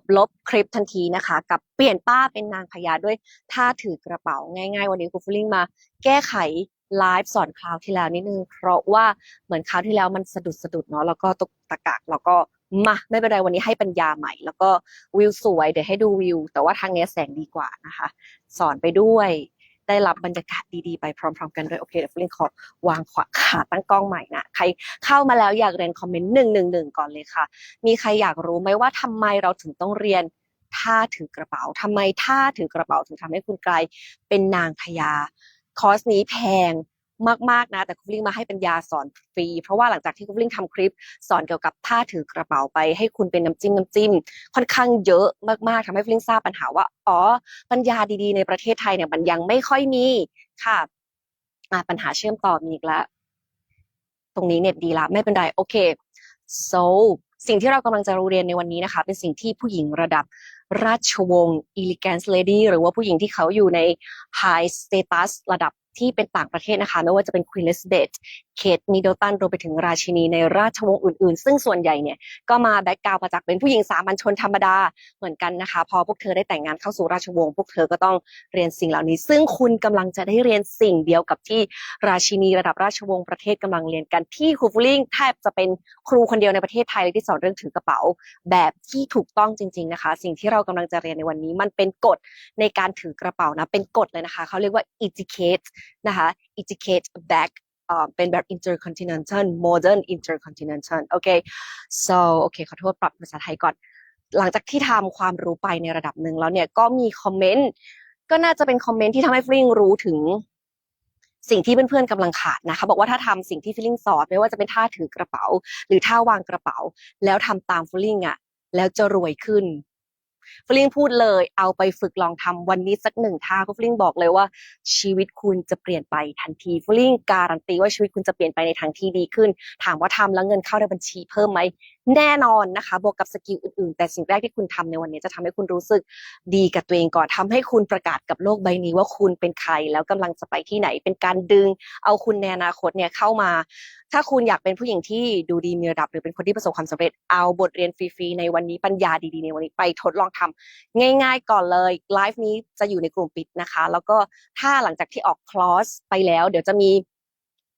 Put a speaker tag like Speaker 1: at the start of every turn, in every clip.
Speaker 1: บลบคลิปทันทีนะคะ กับเปลี่ยนป้าเป็นนางพญาด้วยท่าถือกระเป๋าง่าย ๆ วันนี้ครูฟลิงมาแก้ไขไลฟ์สอนคราวที่แล้วนิดนึง เพราะว่าเหมือนคราวที่แล้วมันสะดุดสะดุดเนาะแล้วก็ตกตะกากแล้วก็มาไม่เป็นไรวันนี้ให้ปัญญาใหม่ แล้วก็วิวสวยเดี๋ยวให้ดูวิว แต่ว่าทางเนี้แสงดีกว่านะคะ สอนไปด้วย ได้รับบรรยากาศดีๆ ไปพร้อมๆ กันด้วยโอเคเดี๋ยวฟลิงขอวางขวาขาตั้งกล้องใหม่นะใครเข้ามาแล้วอยากเรียนคอมเมนต์หนึ่งหนึ่งหนึ่งก่อนเลยค่ะ มีใครอยากรู้ไหมว่าทำไมเราถึงต้องเรียนท่าถือกระเป๋าทำไมท่าถือกระเป๋าถึงทำให้คุณกลายเป็นนางพญาคอร์สนี้แพง มากๆนะ แต่คุณลิงมาให้เป็นยาสอนฟรี เพราะว่าหลังจากที่คุณลิงทำคลิป สอนเกี่ยวกับท่าถือกระเป๋าไปให้คุณเป็นน้ำจิ้มน้ำจิ้ม ค่อนข้างเยอะมากๆทำให้ฟลิงทราบปัญหาว่า อ๋อ ปัญญาดีๆ ในประเทศไทยเนี่ยมันยังไม่ค่อยมีค่ะอะปัญหาเชื่อมต่อมีอีกแล้วตรงนี้เน็ตดีละไม่เป็นไรโอเค so สิ่งที่เรากำลังจะเรียนในวันนี้นะคะ เป็นสิ่งที่ผู้หญิงระดับราชวงศ์ elegance lady หรือว่าผู้หญิงที่เขาอยู่ใน high status ระดับ ที่เป็นต่างประเทศนะคะ ไม่ว่าจะเป็น Queen Elizabeth เคทมิดเดิลตันรวมไปถึงราชินีในราชวงศ์อื่นๆ ซึ่งส่วนใหญ่เนี่ยก็มาแบ็กกราวมาจากเป็นผู้หญิงสามัญชนธรรมดาเหมือนกันนะคะ พอพวกเธอได้แต่งงานเข้าสู่ราชวงศ์พวกเธอก็ต้องเรียนสิ่งเหล่านี้ ซึ่งคุณกำลังจะได้เรียนสิ่งเดียวกับที่ราชินีระดับราชวงศ์ประเทศกำลังเรียนกันที่ครูฟูลิงแทบจะเป็นครูคนเดียวในประเทศไทยเลยที่สอนเรื่องถือกระเป๋า แบบที่ถูกต้องจริง ๆนะคะ สิ่งที่เรากำลังจะเรียนในวันนี้มันเป็นกฎในการถือกระเป๋านะเป็นกฎเลยนะคะเขาเรียกว่า etiquette นะคะ etiquette bag เป็นแบบ intercontinental modern intercontinental โอเค so โอเค ขอโทษปรับภาษาไทยก่อน หลังจากที่ทำความรู้ไปในระดับหนึ่งแล้วเนี่ยก็มีคอมเมนต์ก็น่าจะเป็นคอมเมนต์ที่ทำให้ฟลิงรู้ถึงสิ่งที่เพื่อนๆกำลังขาดนะคะบอกว่าถ้าทำสิ่งที่ฟลิงสอนไม่ว่าจะเป็นท่าถือกระเป๋า หรือท่าวางกระเป๋า แล้วทำตามฟลิงอะแล้วจะรวยขึ้น ฟลิงพูดเลย เอาไปฝึกลองทำวันนี้สักหนึ่งท่าฟลิงบอกเลยว่า ชีวิตคุณจะเปลี่ยนไปทันทีฟลิงการันตีว่าชีวิตคุณจะเปลี่ยนไปในทางที่ดีขึ้น ถามว่าทำแล้วเงินเข้าในบัญชีเพิ่มไหม แน่นอนนะคะ บวกกับสกิลอื่นๆ แต่สิ่งแรกที่คุณทำในวันนี้จะทำให้คุณรู้สึกดีกับตัวเองก่อนทำให้คุณประกาศกับโลกใบนี้ว่าคุณเป็นใครแล้วกำลังจะไปที่ไหน เป็นการดึง เอาคุณในอนาคตเนี่ยเข้ามา ถ้าคุณอยากเป็นผู้หญิงที่ดูดีมีระดับ หรือเป็นคนที่ประสบความสำเร็จเอาบทเรียนฟรีๆในวันนี้ปัญญาดีๆในวันนี้ไปทดลองทำง่าย ๆ ก่อนเลยไลฟ์นี้จะอยู่ในกลุ่มปิดนะคะ แล้วก็ถ้าหลังจากที่ออกคลอสไปแล้ว เดี๋ยวจะมี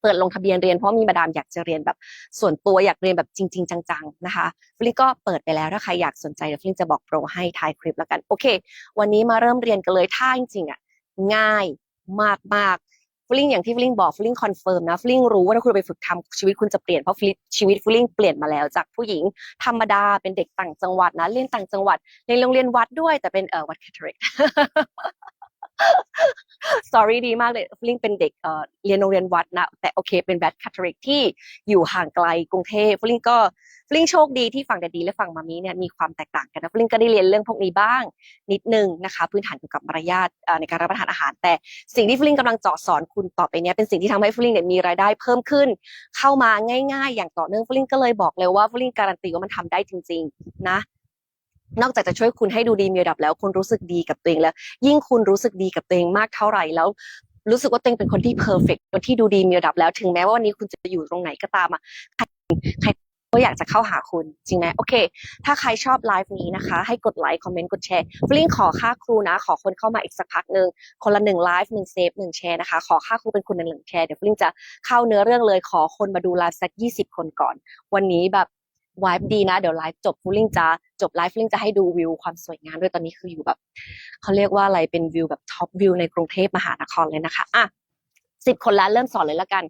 Speaker 1: ปิดลงทะเบียนเรียนเพราะมีมาดามอยากจะเรียนแบบส่วนตัวอยากเรียนแบบจริง ๆ จัง ๆ นะคะฟลิงก็เปิดไปแล้วถ้าใครอยากสนใจเดี๋ยวฟลิงจะบอกโปรให้ท้ายคลิปแล้วกันโอเค วันนี้มาเริ่มเรียนกันเลยถ้าจริงๆอะง่ายมากๆฟลิงอย่างที่ฟลิงบอกฟลิงคอนเฟิร์มนะฟลิงรู้ว่าถ้าคุณไปฝึกทำชีวิตคุณจะเปลี่ยนเพราะชีวิตฟลิงเปลี่ยนมาแล้วจากผู้หญิงธรรมดาเป็นเด็กต่างจังหวัดนะเรียนต่างจังหวัดในโรงเรียนวัดด้วยแต่เป็นเอ่อวัดแคทอลิก sorry ดีมากเลยฟลิงเป็นเด็กเอ่อเรียนโรงเรียนวัดนะ แต่โอเค เป็นแบทคาทอลิกที่อยู่ห่างไกลกรุงเทพฟลิงก็ฟลิงโชคดีที่ฝั่งแดดดีและฝั่งมามีเนี่ยมีความแตกต่างกันนะฟลิงก็ได้เรียนเรื่องพวกนี้บ้าง นิดนึงนะคะ พื้นฐานเกี่ยวกับมารยาทในการรับประทานอาหาร แต่สิ่งที่ฟลิงกำลังเจาะสอนคุณต่อไปเนี้ยเป็นสิ่งที่ทำให้ฟลิงเนี่ยมีรายได้เพิ่มขึ้น เข้ามาง่าย ๆ อย่างต่อเนื่องฟลิงก็เลยบอกเลยว่าฟลิงการันตีว่ามันทำได้จริง ๆ นะ นอกจากจะช่วยคุณให้ดูดีมีระดับแล้วคุณรู้สึกดีกับตัวเองแล้ว ยิ่งคุณรู้สึกดีกับตัวเองมากเท่าไหร่แล้ว รู้สึกว่าตัวเองเป็นคนที่เพอร์เฟกต์คนที่ดูดีมีระดับแล้ว ถึงแม้ว่าวันนี้คุณจะอยู่ตรงไหนก็ตามอะใครก็อยากจะเข้าหาคุณจริงไหมโอเค ถ้าใครชอบไลฟ์นี้นะคะ ให้กดไลค์คอมเมนต์กดแชร์ฟลิงขอค่าครูนะ ขอคนเข้ามาอีกสักพักหนึ่งคนละหนึ่งไลฟ์หนึ่งเซฟหนึ่งแชร์นะคะ ขอค่าครูเป็นคนหนึ่งหนึ่งแชร์เดี๋ยวฟลิงจะเข้าเนื้อเรื่องเลยขอคนมาดูไลฟ์สักยี่สิบคนก่อน วันนี้แบบ วายดีนะ เดี๋ยวไลฟ์จบฟูลิงจะจบไลฟ์ฟูลิงจะให้ดูวิวความสวยงามด้วยตอนนี้คืออยู่แบบเขาเรียกว่าอะไรเป็นวิวแบบท็อปวิวในกรุงเทพมหานครเลยนะคะอะสิบคนแล้วเริ่มสอนเลยละกัน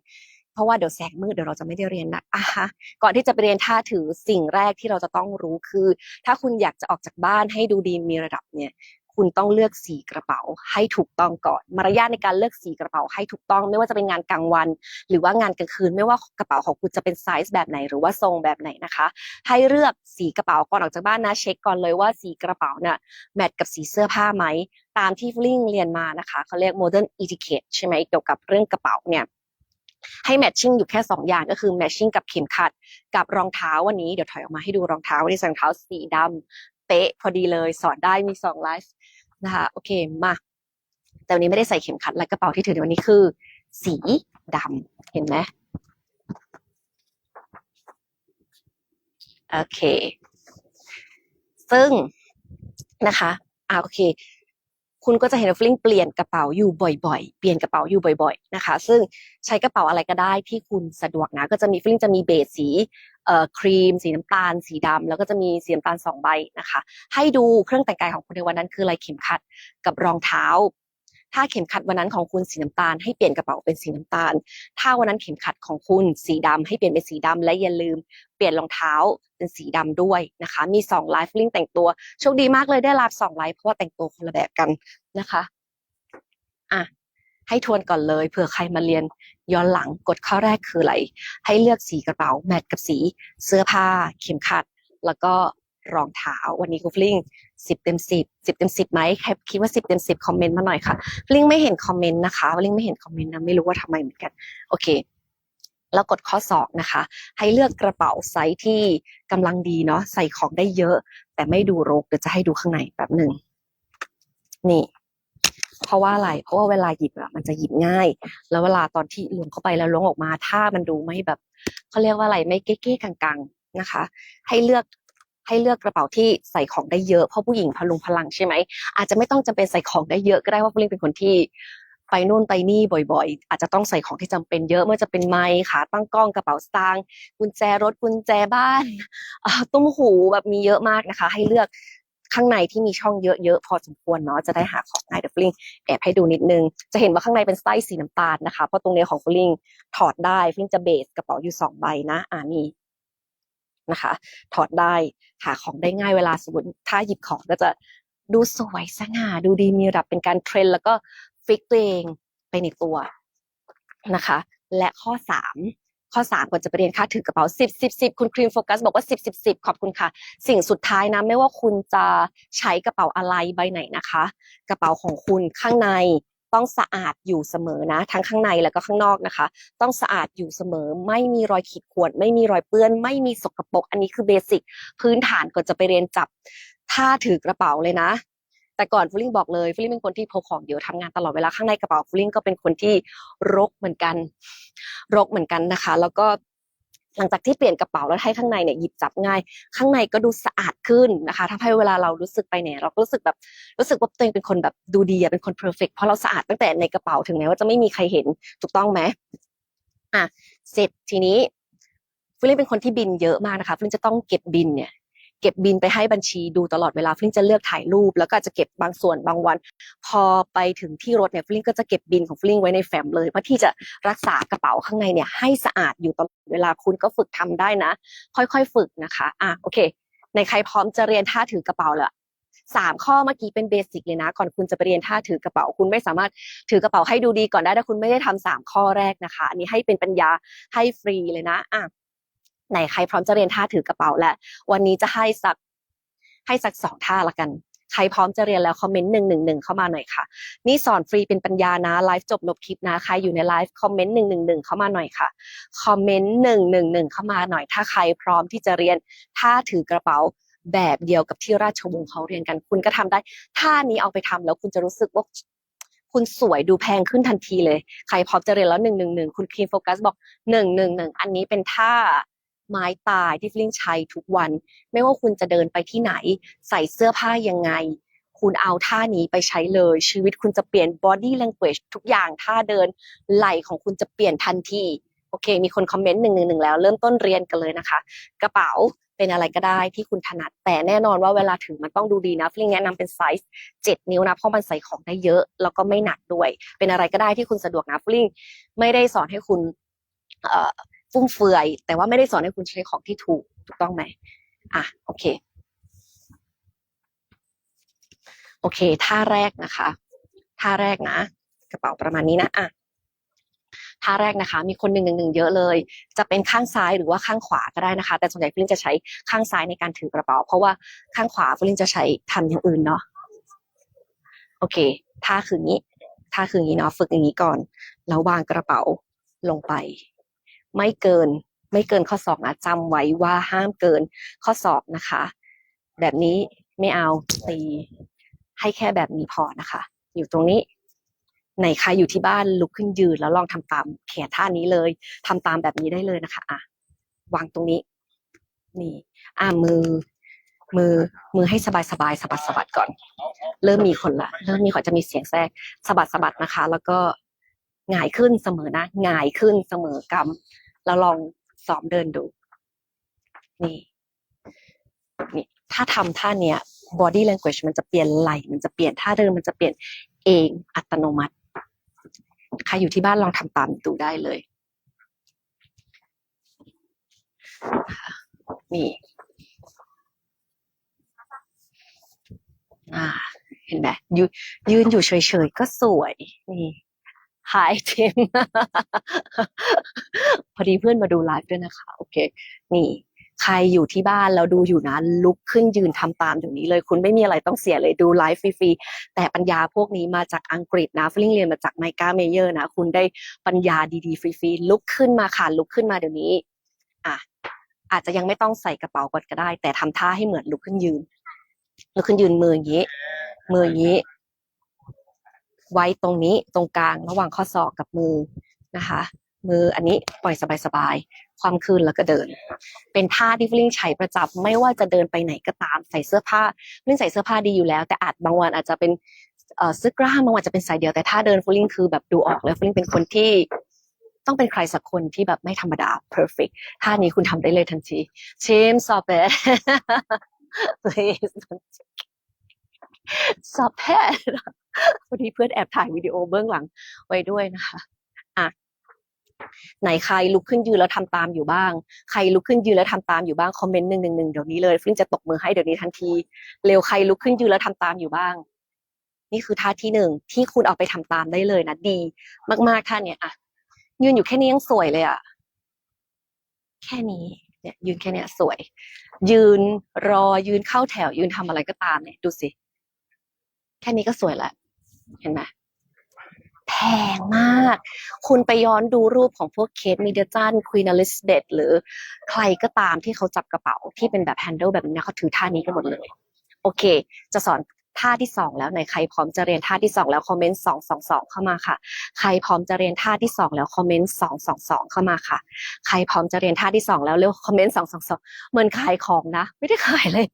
Speaker 1: เพราะว่าเดี๋ยวแสงมืดเดี๋ยวเราจะไม่ได้เรียนนะอะฮะก่อนที่จะไปเรียนท่าถือสิ่งแรกที่เราจะต้องรู้คือ ถ้าคุณอยากจะออกจากบ้านให้ดูดีมีระดับเนี่ย คุณต้องเลือกสีกระเป๋าให้ถูกต้องก่อน มารยาทในการเลือกสีกระเป๋าให้ถูกต้อง ไม่ว่าจะเป็นงานกลางวัน หรือว่างานกลางคืน ไม่ว่ากระเป๋าของคุณจะเป็นไซส์แบบไหนหรือว่าทรงแบบไหนนะคะ ให้เลือกสีกระเป๋าก่อนออกจากบ้านนะ เช็คก่อนเลยว่าสีกระเป๋าเนี่ยแมทกับสีเสื้อผ้าไหมตามที่ฟลิงเรียนมานะคะเขาเรียก modern etiquette ใช่ไหมเกี่ยวกับเรื่องกระเป๋าเนี่ยให้แมทชิ่งอยู่แค่สองอย่างก็คือแมทชิ่งกับเข็มขัด กับรองเท้าวันนี้เดี๋ยวถอยออกมาให้ดูรองเท้าวันนี้ใส่รองเท้าสีดำ เป๊ะพอดีเลย สอนได้มีสองไลฟ์นะคะโอเคมาแต่วันนี้ไม่ได้ใส่เข็มขัดและกระเป๋าที่ถือในวันนี้คือ สีดำเห็นไหมโอเค ซึ่งนะคะอ่าโอเค คุณก็จะเห็นฟลิงเปลี่ยนกระเป๋าอยู่บ่อยๆ เปลี่ยนกระเป๋าอยู่บ่อย ๆ นะคะ ซึ่งใช้กระเป๋าอะไรก็ได้ที่คุณสะดวกนะ ก็จะมีฟลิงจะมีเบสสีเอ่อครีม สีน้ำตาล สีดำแล้วก็จะมีสีน้ำตาลสองใบนะคะ ให้ดูเครื่องแต่งกายของคุณในวันนั้นคืออะไรเข็มขัดกับรองเท้า ถ้าเข็มขัดวันนั้นของคุณสีน้ำตาล ให้เปลี่ยนกระเป๋าเป็นสีน้ำตาล ถ้าวันนั้นเข็มขัดของคุณสีดำให้เปลี่ยนเป็นสีดำและอย่าลืม เปลี่ยนรองเท้าเป็นสีดำด้วยนะคะ มีสองไลฟ์ลิงแต่งตัวโชคดีมากเลยได้ไลฟ์สองไลฟ์เพราะว่าแต่งตัวคนละแบบกันนะคะอะให้ทวนก่อนเลยเผื่อใครมาเรียนย้อนหลังกฎข้อแรกคืออะไร ให้เลือกสีกระเป๋าแมทกับสีเสื้อผ้า เข็มขัด แล้วก็รองเท้าวันนี้กูฟลิง สิบเต็มสิบสิบเต็มสิบไหมใครคิดว่าสิบเต็มสิบคอมเมนต์มาหน่อยค่ะลิงไม่เห็นคอมเมนต์นะคะลิงไม่เห็นคอมเมนต์นะไม่รู้ว่าทำไมเหมือนกัน โอเคแล้วกดข้อสองนะคะ ให้เลือกกระเป๋าไซส์ที่กำลังดีเนาะใส่ของได้เยอะ แต่ไม่ดูรกเดี๋ยวจะให้ดูข้างในแบบหนึ่งนี่ เพราะว่าอะไร เพราะว่าเวลาหยิบอะมันจะหยิบง่าย แล้วเวลาตอนที่ล้วงเข้าไปแล้วล้วงออกมา ถ้ามันดูไม่แบบเขาเรียกว่าอะไรไม่เก๊ๆกังๆนะคะ ให้เลือก ให้เลือกกระเป๋าที่ใส่ของได้เยอะเพราะผู้หญิงพลุงพลังใช่ไหมอาจจะไม่ต้องจำเป็นใส่ของได้เยอะก็ได้ว่าผู้หญิงเป็นคนที่ไปนู่นไปนี่บ่อยๆ อาจจะต้องใส่ของที่จำเป็นเยอะเมื่อจะเป็นไมค์ขาตั้งกล้องกระเป๋าสตางค์กุญแจรถกุญแจบ้านตุ้มหูแบบมีเยอะมากนะคะ ให้เลือกข้างในที่มีช่องเยอะๆ พอสมควรเนาะจะได้หาของง่ายเดี๋ยวฟลิงแอบให้ดูนิดนึง จะเห็นว่าข้างในเป็นไส้สีน้ำตาลนะคะ เพราะตรงนี้ของฟลิงถอดได้ฟลิงจะเบสกระเป๋าอยู่สองใบนะอ่านี่ นะคะ ถอดได้หาของได้ง่ายเวลาสมมติถ้าหยิบของก็จะดูสวยสง่าดูดีมีระดับเป็นการเทรนแล้วก็ฟิกตัวเองไปในตัวนะคะ และข้อสามข้อสามก่อนจะไปเรียนค่าถือกระเป๋าสิบสิบสิบคุณครีมโฟกัสบอกว่าสิบสิบสิบขอบคุณค่ะ สิ่งสุดท้ายนะ ไม่ว่าคุณจะใช้กระเป๋าอะไรใบไหนนะคะ กระเป๋าของคุณข้างใน ต้องสะอาดอยู่เสมอนะ ทั้งข้างในแล้วก็ข้างนอกนะคะ ต้องสะอาดอยู่เสมอ ไม่มีรอยขีดข่วนไม่มีรอยเปื้อน ไม่มีสกปรกอันนี้คือเบสิกพื้นฐานก่อนจะไปเรียนจับท่าถือกระเป๋าเลยนะ แต่ก่อนฟลิงบอกเลยฟลิงเป็นคนที่พกของเยอะทำงานตลอดเวลาข้างในกระเป๋าฟลิงก็เป็นคนที่รกเหมือนกัน รกเหมือนกันนะคะ แล้วก็ หลังจากที่เปลี่ยนกระเป๋าแล้วให้ข้างในเนี่ยหยิบจับง่าย ข้างในก็ดูสะอาดขึ้นนะคะทำให้เวลาเรารู้สึกไปเนี่ยเราก็รู้สึกแบบรู้สึกว่าตัวเองเป็นคนแบบดูดีอเป็นคนเพอร์เฟกเพราะเราสะอาดตั้งแต่ในกระเป๋าถึงแม้ว่าจะไม่มีใครเห็นถูกต้องไหมอะเสร็จทีนี้ฟลิงเป็นคนที่บินเยอะมากนะคะฟลิงจะต้องเก็บบินเนี่ย เก็บบินไปให้บัญชีดูตลอดเวลาฟลิงจะเลือกถ่ายรูป แล้วก็จะเก็บบางส่วนบางวัน พอไปถึงที่รถเนี่ยฟลิงก็จะเก็บบินของฟลิงไว้ในแฟ้มเลยเพื่อที่จะรักษากระเป๋าข้างในเนี่ยให้สะอาดอยู่ตลอดเวลาคุณก็ฝึกทำได้นะ ค่อยๆ ฝึกนะคะอะโอเค ในใครพร้อมจะเรียนท่าถือกระเป๋าแล้วสามข้อเมื่อกี้เป็นเบสิกเลยนะ ก่อนคุณจะไปเรียนท่าถือกระเป๋า คุณไม่สามารถถือกระเป๋าให้ดูดีก่อนได้ถ้าคุณไม่ได้ทำสามข้อแรกนะคะ อันนี้ให้เป็นปัญญาให้ฟรีเลยนะอะ ไหนใครพร้อมจะเรียนท่าถือกระเป๋าแล้ววันนี้จะให้สักให้สักสองท่าละกัน ใครพร้อมจะเรียนแล้วคอมเมนต์หนึ่งหนึ่งหนึ่งเข้ามาหน่อยค่ะ นี่สอนฟรีเป็นปัญญานะไลฟ์จบลบคลิปนะ ใครอยู่ในไลฟ์คอมเมนต์หนึ่งหนึ่งหนึ่งเข้ามาหน่อยค่ะคอมเมนต์หนึ่งหนึ่งหนึ่งเข้ามาหน่อย ถ้าใครพร้อมที่จะเรียนท่าถือกระเป๋าแบบเดียวกับที่ราชวงศ์เขาเรียนกัน คุณก็ทำได้ท่านี้เอาไปทำแล้วคุณจะรู้สึกว่าคุณสวยดูแพงขึ้นทันทีเลย ใครพร้อมจะเรียนแล้วหนึ่งหนึ่งหนึ่งคุณครีมโฟกัสบอกหนึ่งหนึ่งหนึ่งอันนี้เป็นท่า ไม้ตายที่ฟลิงใช้ทุกวัน ไม่ว่าคุณจะเดินไปที่ไหน ใส่เสื้อผ้ายังไง คุณเอาท่านี้ไปใช้เลย ชีวิตคุณจะเปลี่ยน body language ทุกอย่างท่าเดินไหล่ของคุณจะเปลี่ยนทันทีโอเค มีคนคอมเมนต์หนึ่งหนึ่งแล้ว เริ่มต้นเรียนกันเลยนะคะ กระเป๋าเป็นอะไรก็ได้ที่คุณถนัด แต่แน่นอนว่าเวลาถือมันต้องดูดีนะฟลิงแนะนำเป็นไซส์7นิ้วนะ เพราะมันใส่ของได้เยอะ แล้วก็ไม่หนักด้วย เป็นอะไรก็ได้ที่คุณสะดวกนะฟลิงไม่ได้สอนให้คุณ ฟุ่มเฟือย แต่ว่าไม่ได้สอนให้คุณใช้ของที่ถูกถูกต้องไหมอะโอเค โอเคท่าแรกนะคะท่าแรกนะ กระเป๋าประมาณนี้นะอะท่าแรกนะคะ มีคนหนึ่งหนึ่งเยอะเลย จะเป็นข้างซ้ายหรือว่าข้างขวาก็ได้นะคะ แต่ส่วนใหญ่ฟลินจะใช้ข้างซ้ายในการถือกระเป๋า เพราะว่าข้างขวาฟลินจะใช้ทำอย่างอื่นเนาะโอเคท่าคืองี้ท่าคืองี้เนาะฝึกอย่างนี้ก่อนแล้ววางกระเป๋าลงไป ไม่เกิน ไม่เกินข้อศอกนะจำไว้ว่าห้ามเกินข้อศอกนะคะ แบบนี้ไม่เอาตีให้แค่แบบนี้พอนะคะ อยู่ตรงนี้ไหนใครอยู่ที่บ้านลุกขึ้นยืนแล้วลองทำตามแขนท่านี้เลยทำตามแบบนี้ได้เลยนะคะ อะ วางตรงนี้ นี่ อ่ามือ มือ มือให้สบายสบายสะบัดสะบัดก่อน เริ่มมีคนละ เริ่มมีคนจะมีเสียงแทรกสะบัดสะบัดนะคะ แล้วก็ หงายขึ้นเสมอนะหงายขึ้นเสมอกำแล้วลองซ้อมเดินดู นี่นี่ถ้าทำท่าเนี้ย body language มันจะเปลี่ยนไหลมันจะเปลี่ยนท่าเดินมันจะเปลี่ยนเองอัตโนมัติ ใครอยู่ที่บ้านลองทำตามดูได้เลย นี่อ่า เห็นไหมยยืนอยู่เฉยๆก็สวย นี่ Hi เทมพอดีเพื่อนมาดูไลฟ์ด้วยนะคะ โอเค นี่ใครอยู่ที่บ้านแล้วดูอยู่นะ ลุกขึ้นยืนทำตามเดี๋ยวนี้เลย คุณไม่มีอะไรต้องเสียเลยดูไลฟ์ฟรีๆแต่ปัญญาพวกนี้มาจากอังกฤษนะฟลิงเรียนมาจากไมกาเมเยอร์นะ คุณได้ปัญญาดีๆฟรีๆลุกขึ้นมาค่ะลุกขึ้นมาเดี๋ยวนี้ อะอาจจะยังไม่ต้องใส่กระเป๋าก่อนก็ได้ แต่ทำท่าให้เหมือนลุกขึ้นยืนลุกขึ้นยืนมืออย่างนี้มืออย่างนี้ ไว้ตรงนี้ตรงกลางระหว่างข้อศอกกับมือนะคะ มืออันนี้ปล่อยสบายๆ ความคืนแล้วก็เดิน เป็นท่าที่ฟลิงใช้ประจำไม่ว่าจะเดินไปไหนก็ตามใส่เสื้อผ้าฟลิงใส่เสื้อผ้าดีอยู่แล้ว แต่อาจบางวันอาจจะเป็นเอ่อเสื้อกล้ามบางวันจะเป็นสายเดียวแต่ถ้าเดินฟลิงคือแบบดูออกแล้วฟลิงเป็นคนที่ต้องเป็นใครสักคนที่แบบไม่ธรรมดา perfect ท่านี้คุณทำได้เลยทันทีเชมสอบเป please don't stop it วันนี้เพื่อนแอบถ่ายวิดีโอเบื้องหลังไว้ด้วยนะคะอะไหนใครลุกขึ้นยืนแล้วทำตามอยู่บ้าง ใครลุกขึ้นยืนแล้วทำตามอยู่บ้างคอมเมนต์หนึ่งหนึ่งหนึ่งเดี๋ยวนี้เลยฟลิงจะตบมือให้เดี๋ยวนี้ทันที เร็วใครลุกขึ้นยืนแล้วทำตามอยู่บ้าง นี่คือท่าที่หนึ่งที่คุณเอาไปทำตามได้เลยนะดี มากๆท่าเนี้ยอะยืนอยู่แค่นี้ยังสวยเลยอะแค่นี้เนี่ย ยืนแค่เนี้ยสวย ยืนรอยืนเข้าแถว ยืนทำอะไรก็ตามเนี่ย ดูสิ แค่นี้ก็สวยแล้ว เห็นไหมแพงมาก คุณไปย้อนดูรูปของพวกเคทมิเดจันควีนอลิสเบธหรือใครก็ตามที่เขาจับกระเป๋าที่เป็นแบบแฮนเดิลแบบนี้นะเขาถือท่านี้กันหมดเลย โอเค จะสอนท่าที่สองแล้วไหนใครพร้อมจะเรียนท่าที่สองแล้วคอมเมนต์สองสองสองเข้ามาค่ะ ใครพร้อมจะเรียนท่าที่สองแล้วคอมเมนต์สองสองสองเข้ามาค่ะ ใครพร้อมจะเรียนท่าที่สองแล้วเร็วคอมเมนต์สองสองสองเหมือนขายของนะ ไม่ได้ขายเลย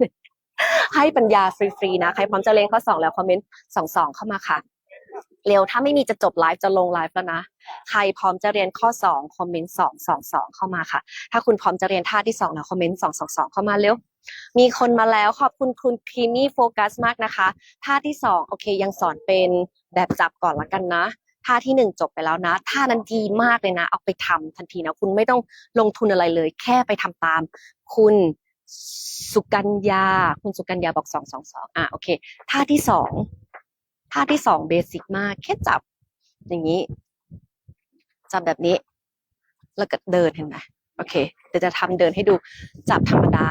Speaker 1: ให้ปัญญาฟรีๆนะ ใครพร้อมจะเรียนข้อสองแล้วคอมเมนต์สองสองเข้ามาค่ะ เร็วถ้าไม่มีจะจบไลฟ์จะลงไลฟ์แล้วนะ ใครพร้อมจะเรียนข้อสองคอมเมนต์สองสองสองเข้ามาค่ะ ถ้าคุณพร้อมจะเรียนท่าที่สองแล้วคอมเมนต์สองสองสองเข้ามาเร็วมีคนมาแล้วขอบคุณคุณครีมี่โฟกัสมากนะคะ ท่าที่สองโอเคยังสอนเป็นแบบจับก่อนละกันนะท่าที่หนึ่งจบไปแล้วนะท่านั้นดีมากเลยนะ เอาไปทำทันทีนะ คุณไม่ต้องลงทุนอะไรเลย แค่ไปทำตาม คุณ สุกัญญา คุณสุกัญญาบอกสองสองสองอะโอเคท่าที่สองท่าที่สองเบสิกมาก แค่จับ อย่างนี้ จับแบบนี้ แล้วก็เดินเห็นไหมโอเคเดี๋ยวจะทำเดินให้ดูจับธรรมดา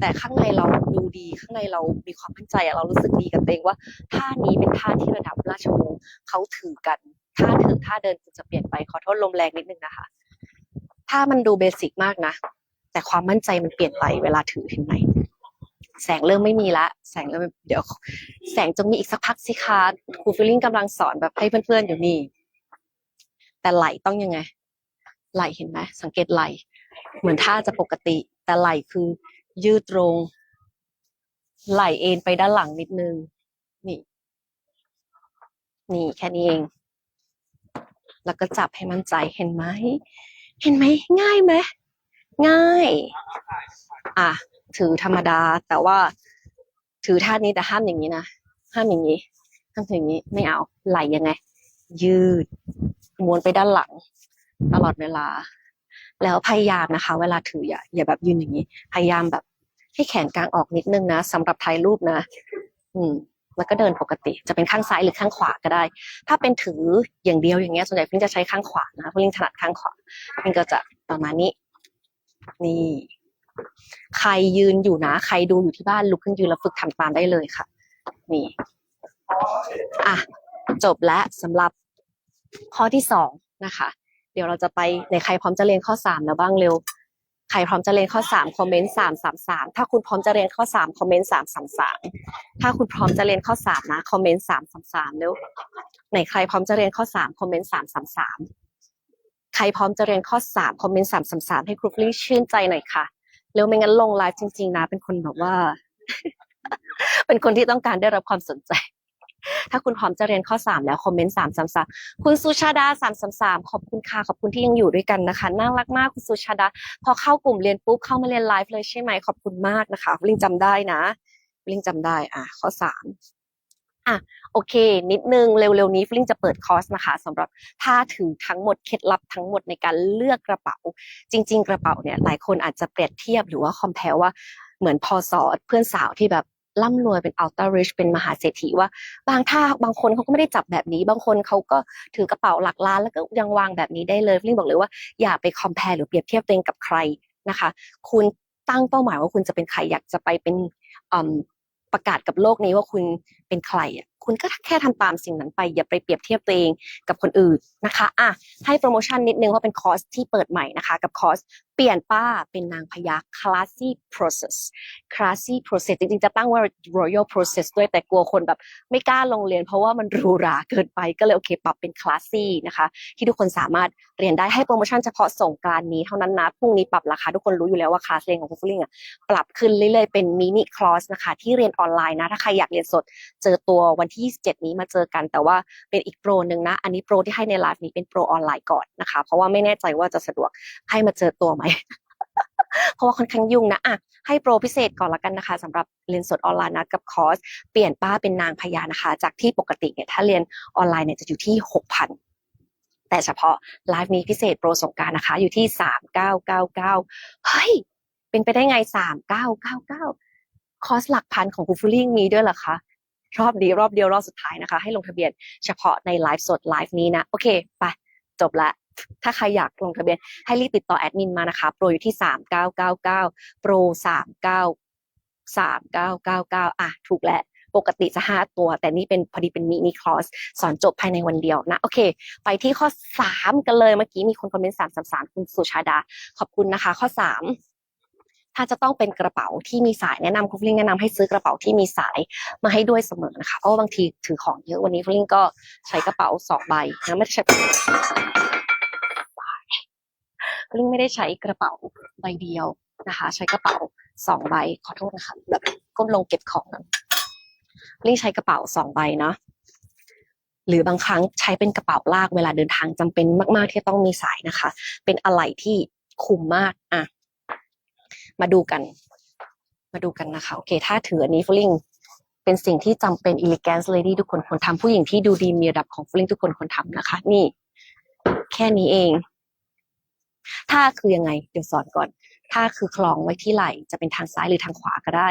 Speaker 1: แต่ข้างในเราดูดีข้างในเรามีความมั่นใจเรารู้สึกดีกับตัวเองว่าท่านี้เป็นท่าที่ระดับราชวงศ์เขาถือกันท่าถือท่าเดินจะเปลี่ยนไปขอโทษลมแรงนิดนึงนะคะ ถ้ามันดูเบสิกมากนะ แต่ความมั่นใจมันเปลี่ยนไปเวลาถือเห็นไหมแสงเริ่มไม่มีละ แสงเริ่มเดี๋ยว แสงจะมีอีกสักพักสิคะครูฟิลลิ่งกำลังสอนแบบให้เพื่อนๆอยู่นี่ แต่ไหลต้องยังไง ไหลเห็นไหมสังเกตไหล เหมือนท่าจะปกติ แต่ไหลคือยืดตรง ไหลเอ็นไปด้านหลังนิดนึง นี่ นี่แค่นี้เอง แล้วก็จับให้มั่นใจเห็นไหม เห็นไหมง่ายไหม ง่าย อะ ถือธรรมดา แต่ว่า ถือท่านี้แต่ห้ามอย่างนี้นะ ห้ามอย่างนี้ ห้ามอย่างนี้ ไม่เอา ไหลยังไง ยืด ม้วนไปด้านหลัง ตลอดเวลา แล้วพยายามนะคะ เวลาถืออย่า อย่าแบบยืนอย่างนี้ พยายามแบบ ให้แขนกลางออกนิดนึงนะสำหรับถ่ายรูปนะ อืมแล้วก็เดินปกติ จะเป็นข้างซ้ายหรือข้างขวาก็ได้ ถ้าเป็นถืออย่างเดียวอย่างเงี้ย ส่วนใหญ่ฟิงจะใช้ข้างขวานะพิงถนัดข้างขวาฟิงก็จะประมาณนี้ นี่ ใครยืนอยู่นะ ใครดูอยู่ที่บ้านลุกขึ้นยืนแล้วฝึกทำตามได้เลยค่ะ นี่อะจบแล้วสำหรับข้อที่สองนะคะ เดี๋ยวเราจะไปในใครพร้อมจะเรียนข้อสามแล้วบ้างเร็วใครพร้อมจะเรียนข้อสามคอมเมนต์สามสามสามถ้าคุณพร้อมจะเรียนข้อสามคอมเมนต์สามสามสามถ้าคุณพร้อมจะเรียนข้อสามนะคอมเมนต์สามสามสามเร็วไหนใครพร้อมจะเรียนข้อสามคอมเมนต์สามสามสาม ใครพร้อมจะเรียนข้อสามคอมเมนต์สามสามสามให้ครูฟลี่ชื่นใจหน่อยค่ะเร็วไม่งั้นลงไลฟ์จริง ๆ นะ เป็นคนแบบว่า เป็นคนที่ต้องการได้รับความสนใจ ถ้าคุณพร้อมจะเรียนข้อสามแล้วคอมเมนต์สามสามสามคุณสุชาดาสามสามสามขอบคุณค่ะขอบคุณที่ยังอยู่ด้วยกันนะคะน่ารักมากคุณสุชาดา พอเข้ากลุ่มเรียนปุ๊บเข้ามาเรียนไลฟ์เลยใช่ไหมขอบคุณมากนะคะลิงจำได้นะลิงจำได้ อะ ข้อสาม อะโอเค นิดนึงเร็วๆนี้ฟลิงจะเปิดคอร์สนะคะสำหรับถ้าถือทั้งหมดเคล็ดลับทั้งหมดในการเลือกกระเป๋า จริง ๆ กระเป๋าเนี่ยหลายคนอาจจะเปรียบเทียบหรือว่าคอมเพลว่าเหมือนพอสอเพื่อนสาวที่แบบร่ำรวยเป็นอัลต้าริชเป็นมหาเศรษฐีว่า บางถ้าบางคนเขาก็ไม่ได้จับแบบนี้ บางคนเขาก็ถือกระเป๋าหลักล้าน แล้วก็ยังวางแบบนี้ได้เลยฟลิงบอกเลยว่าอย่าไปคอมเพลหรือเปรียบเทียบตัวเองกับใครนะคะ คุณตั้งเป้าหมายว่าคุณจะเป็นใครอยากจะไปเป็นอืม ประกาศกับโลกนี้ว่าคุณเป็นใครอะ คุณก็แค่ทำตามสิ่งนั้นไป อย่าไปเปรียบเทียบตัวเองกับคนอื่นนะคะอะให้โปรโมชั่นนิดนึงว่าเป็นคอร์สที่เปิดใหม่นะคะกับคอร์สเปลี่ยนป้าเป็นนางพญา classy process classy process จริงๆ จะตั้งว่า royal process ด้วยแต่กลัวคนแบบไม่กล้าลงเรียน เพราะว่ามันหรูหราเกินไปก็เลยโอเค ปรับเป็น classy นะคะ ที่ทุกคนสามารถเรียนได้ให้โปรโมชั่นเฉพาะส่งกรานนี้เท่านั้นนะพรุ่งนี้ปรับราคาทุกคนรู้อยู่แล้วว่าคลาสเรียนของคุณฟลิงอะปรับขึ้นเรื่อยๆเป็นมินิคลอสนะคะที่เรียนออนไลน์นะถ้าใครอยากเรียนสดเจอตัววันที่ 27 นี้มาเจอกัน แต่ว่าเป็นอีกโปรหนึ่งนะ อันนี้โปรที่ให้ในไลฟ์นี้เป็นโปรออนไลน์ก่อนนะคะ เพราะว่าไม่แน่ใจว่าจะสะดวกให้มาเจอตัวไหมเพราะว่าค่อนข้างยุ่งนะอะให้โปรพิเศษก่อนละกันนะคะสำหรับเรียนสดออนไลน์นะกับคอร์สเปลี่ยนป้าเป็นนางพญานะคะ จากที่ปกติเนี่ยถ้าเรียนออนไลน์เนี่ยจะอยู่ที่ 6,000แต่เฉพาะไลฟ์นี้พิเศษโปรสงการนะคะ อยู่ที่3999เฮ้ย เป็นไปได้ไง3999คอร์สหลักพันของคุณฟูลิ่งมีด้วยเหรอคะ รอบนี้รอบเดียวรอบสุดท้ายนะคะ ให้ลงทะเบียนเฉพาะในไลฟ์สดไลฟ์นี้นะ โอเค ไปจบละถ้าใครอยากลงทะเบียนให้รีบติดต่อแอดมินมานะคะ โปรอยู่ที่ 3999 โปร 39 3999 อะ ถูกแหละปกติจะ 5 ตัว แต่นี่เป็นพอดีเป็นมินิคอร์สสอนจบภายในวันเดียวนะ โอเค ไปที่ข้อ 3 กันเลยเมื่อกี้มีคนคอมเมนต์3 3 3 คุณสุชาดา ขอบคุณนะคะ ข้อ 3 ถ้าจะต้องเป็นกระเป๋าที่มีสายแนะนำคุณฟลิงแนะนำให้ซื้อกระเป๋าที่มีสายมาให้ด้วยเสมอนะคะเพราะว่าบางทีถือของเยอะวันนี้ฟลิงก็ใช้กระเป๋าสองใบนะไม่ได้ใช้ลิงไม่ได้ใช้กระเป๋าใบเดียวนะคะ ใช้กระเป๋าสองใบขอโทษนะคะแบบก้มลงเก็บของกันลิงใช้กระเป๋าสองใบเนาะหรือบางครั้งใช้เป็นกระเป๋าลากเวลาเดินทางจำเป็นมาก ๆ ที่ต้องมีสายนะคะ เป็นอะไรที่คุ้มมากอะ มาดูกัน มาดูกันนะคะ โอเค ถ้าถืออันนี้ฟลิงเป็นสิ่งที่จำเป็น elegance lady ทุกคนควรทำผู้หญิงที่ดูดีมีระดับของฟลิงทุกคนควรทำนะคะ นี่ แค่นี้เอง ถ้าคือยังไง เดี๋ยวสอนก่อน ถ้าคือคล้องไว้ที่ไหล่จะเป็นทางซ้ายหรือทางขวาก็ได้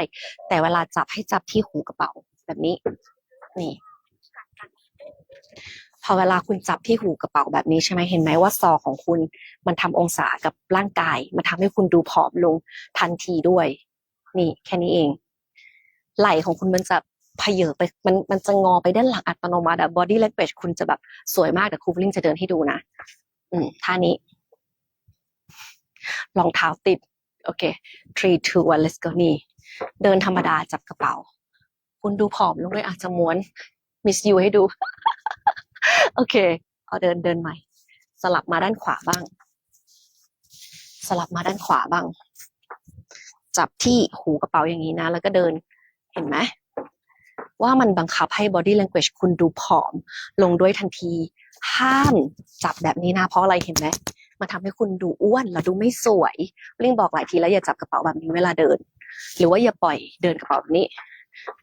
Speaker 1: แต่เวลาจับให้จับที่หูกระเป๋า แบบนี้ นี่ พอเวลาคุณจับที่หูกระเป๋าแบบนี้ใช่ไหมเห็นไหมว่าซอของคุณ มันทำองศากับร่างกาย มันทำให้คุณดูผอมลงทันทีด้วย นี่ แค่นี้เอง ไหล่ของคุณมันจะพเยอไปมันมันจะงอไปด้านหลังอัตโนมัติอะ body language คุณจะแบบสวยมากแต่ครูฟลิงจะเดินให้ดูนะ อืมท่านี้รองเท้าติด โอเค three two one let's go นี่เดินธรรมดาจับกระเป๋า คุณดูผอมลงด้วยอาจจะม้วน miss you ให้ดู โอเค เอาเดินเดินใหม่ สลับมาด้านขวาบ้าง สลับมาด้านขวาบ้าง จับที่หูกระเป๋าอย่างนี้นะ แล้วก็เดิน เห็นไหม ว่ามันบังคับให้ body language คุณดูผอม ลงด้วยทันที ห้ามจับแบบนี้นะ เพราะอะไรเห็นไหม มันทำให้คุณดูอ้วนแล้วดูไม่สวย ลิงบอกหลายทีแล้วอย่าจับกระเป๋าแบบนี้เวลาเดิน หรือว่าอย่าปล่อยเดินกระเป๋าแบบนี้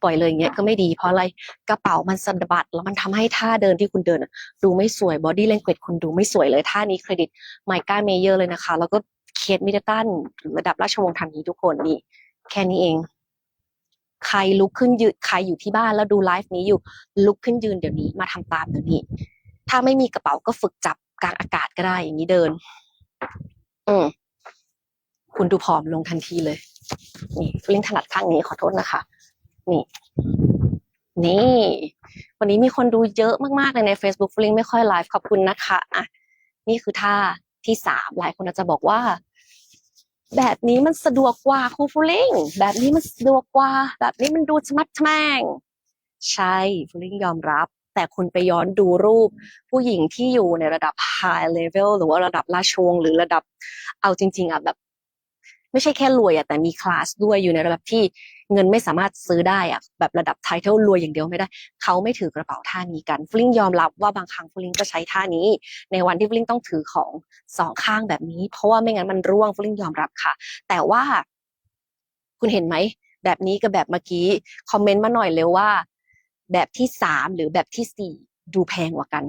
Speaker 1: ปล่อยเลยอย่างเงี้ยก็ไม่ดีเพราะอะไรกระเป๋ามันสะบัดแล้วมันทำให้ท่าเดินที่คุณเดินดูไม่สวย body language คุณดูไม่สวยเลยท่านี้เครดิตไมก้าเมเยอร์เลยนะคะ แล้วก็เคทมิดเดลตันระดับราชวงศ์ทันนี้ทุกคนนี่แค่นี้เอง ใครลุกขึ้นยืนใครอยู่ที่บ้านแล้วดูไลฟ์นี้อยู่ ลุกขึ้นยืนเดี๋ยวนี้มาทำตามเดี๋ยวนี้ ถ้าไม่มีกระเป๋าก็ฝึกจับกลางอากาศก็ได้อย่างนี้เดิน อืมคุณดูผอมลงทันทีเลย นี่ฟลิงถนัดข้างนี้ขอโทษนะคะ นี่นี่ วันนี้มีคนดูเยอะมากๆเลยใน Facebook ฟลิงไม่ค่อยไลฟ์ขอบคุณนะคะอะนี่คือท่าที่สามหลายคนอาจจะบอกว่า แบบนี้มันสะดวกกว่าครูฟลิงแบบนี้มันสะดวกกว่า แบบนี้มันดูชมัดชแมงใช่ฟลิงยอมรับ แต่คุณไปย้อนดูรูป ผู้หญิงที่อยู่ในระดับ high level หรือว่าระดับราชวงศ์หรือระดับเอาจริง ๆอะแบบ ไม่ใช่แค่รวยอะแต่มีคลาสด้วยอยู่ในระดับที่เงินไม่สามารถซื้อได้อะแบบระดับไทเทลรวยอย่างเดียวไม่ได้ เขาไม่ถือกระเป๋าท่านี้กันฟลิงยอมรับว่าบางครั้งฟลิงก็ใช้ท่านี้ ในวันที่ฟลิงต้องถือของสองข้างแบบนี้ เพราะว่าไม่งั้นมันร่วงฟลิงยอมรับค่ะ แต่ว่าคุณเห็นไหมแบบนี้กับแบบเมื่อกี้คอมเมนต์มาหน่อยเร็วว่า แบบที่สามหรือแบบที่สี่ดูแพงกว่ากัน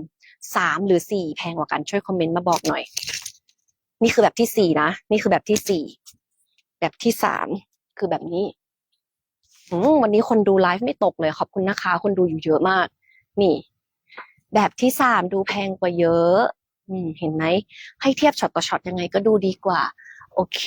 Speaker 1: สามหรือสี่แพงกว่ากันช่วยคอมเมนต์มาบอกหน่อย นี่คือแบบที่สี่นะ นี่คือแบบที่สี่ แบบที่สามคือแบบนี้วันนี้คนดูไลฟ์ไม่ตกเลย ขอบคุณนะคะ คนดูอยู่เยอะมาก นี่ แบบที่สามดูแพงกว่าเยอะอเห็นไหมให้เทียบช็อตต่อช็อตยังไงก็ดูดีกว่า โอเค